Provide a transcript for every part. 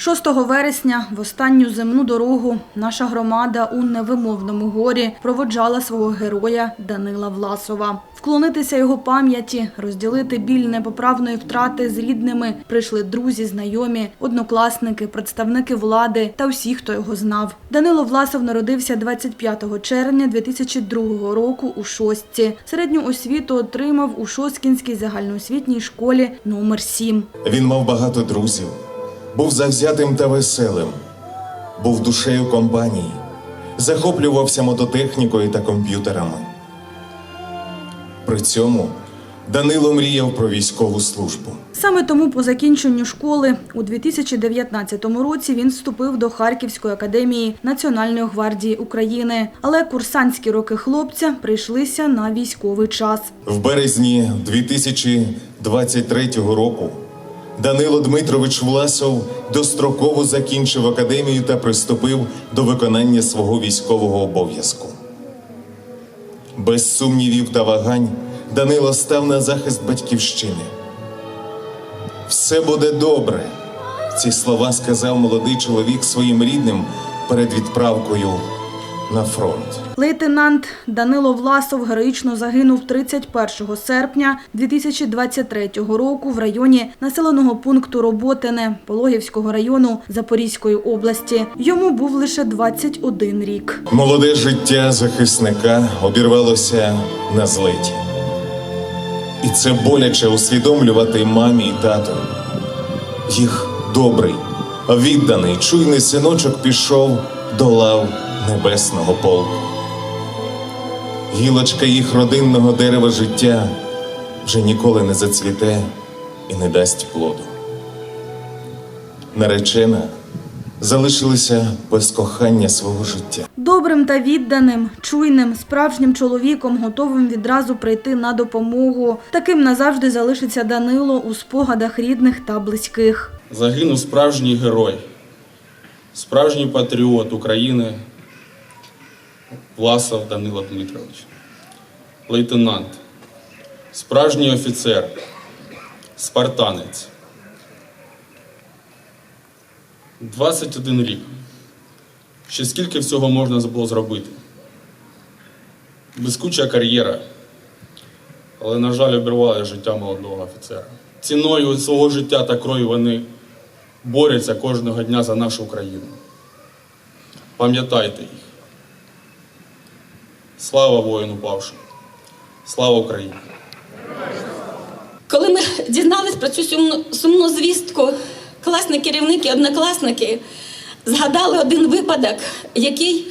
6 вересня в останню земну дорогу наша громада у невимовному горі проводжала свого героя Данила Власова. Вклонитися його пам'яті, розділити біль непоправної втрати з рідними прийшли друзі, знайомі, однокласники, представники влади та всі, хто його знав. Данило Власов народився 25 червня 2002 року у Шостці. Середню освіту отримав у Шосткінській загальноосвітній школі номер 7. Він мав багато друзів, був завзятим та веселим, був душею компанії, захоплювався мототехнікою та комп'ютерами. При цьому Данило мріяв про військову службу. Саме тому по закінченню школи у 2019 році він вступив до Харківської академії Національної гвардії України. Але курсантські роки хлопця прийшлися на військовий час. В березні 2023 року Данило Дмитрович Власов достроково закінчив академію та приступив до виконання свого військового обов'язку. Без сумнівів та вагань Данило став на захист батьківщини. Все буде добре. Ці слова сказав молодий чоловік своїм рідним перед відправкою на фронт. Лейтенант Данило Власов героїчно загинув 31 серпня 2023 року в районі населеного пункту Роботине Пологівського району Запорізької області. Йому був лише 21 рік. Молоде життя захисника обірвалося на злеті. І це боляче усвідомлювати мамі і тату. Їх добрий, відданий, чуйний синочок пішов до лав небесного полку. Гілочка їх родинного дерева життя вже ніколи не зацвіте і не дасть плоду. Наречена залишилася без кохання свого життя. Добрим та відданим, чуйним, справжнім чоловіком, готовим відразу прийти на допомогу. Таким назавжди залишиться Данило у спогадах рідних та близьких. Загинув справжній герой, справжній патріот України Власов Данило Дмитрович, лейтенант, справжній офіцер, спартанець. 21 рік. Ще скільки всього можна було зробити? Блискуча кар'єра, але, на жаль, обірвали життя молодого офіцера. Ціною свого життя та крові вони борються кожного дня за нашу Україну. Пам'ятайте їх. Слава воїну павшим! Слава Україні! Коли ми дізнались про цю сумну, сумну звістку, класні керівники, однокласники згадали один випадок, який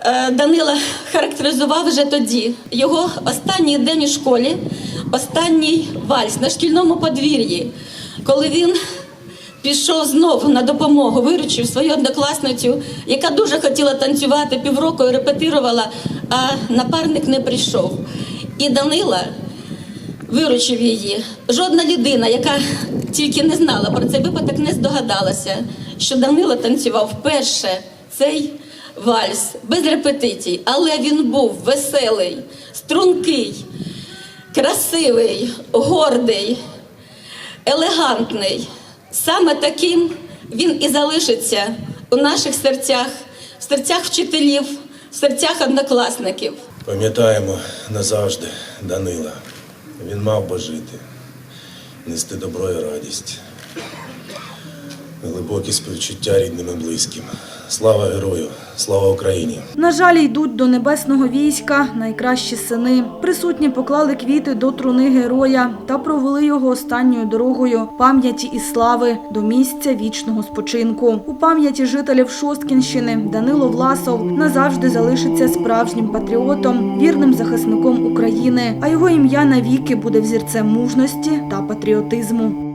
е, Данила характеризував вже тоді. Його останній день у школі, останній вальс на шкільному подвір'ї, коли він пішов знову на допомогу, виручив свою однокласницю, яка дуже хотіла танцювати півроку і репетирувала, а напарник не прийшов. І Данила виручив її. Жодна людина, яка тільки не знала про цей випадок, не здогадалася, що Данило танцював вперше цей вальс без репетицій, але він був веселий, стрункий, красивий, гордий, елегантний. Саме таким він і залишиться у наших серцях, в серцях вчителів, в серцях однокласників. Пам'ятаємо назавжди Данила. Він мав би жити, нести добро і радість, глибокі співчуття рідним і близьким. Слава герою, слава Україні! На жаль, йдуть до небесного війська найкращі сини. Присутні поклали квіти до труни героя та провели його останньою дорогою пам'яті і слави до місця вічного спочинку. У пам'яті жителів Шосткінщини Данило Власов назавжди залишиться справжнім патріотом, вірним захисником України. А його ім'я навіки буде взірцем мужності та патріотизму.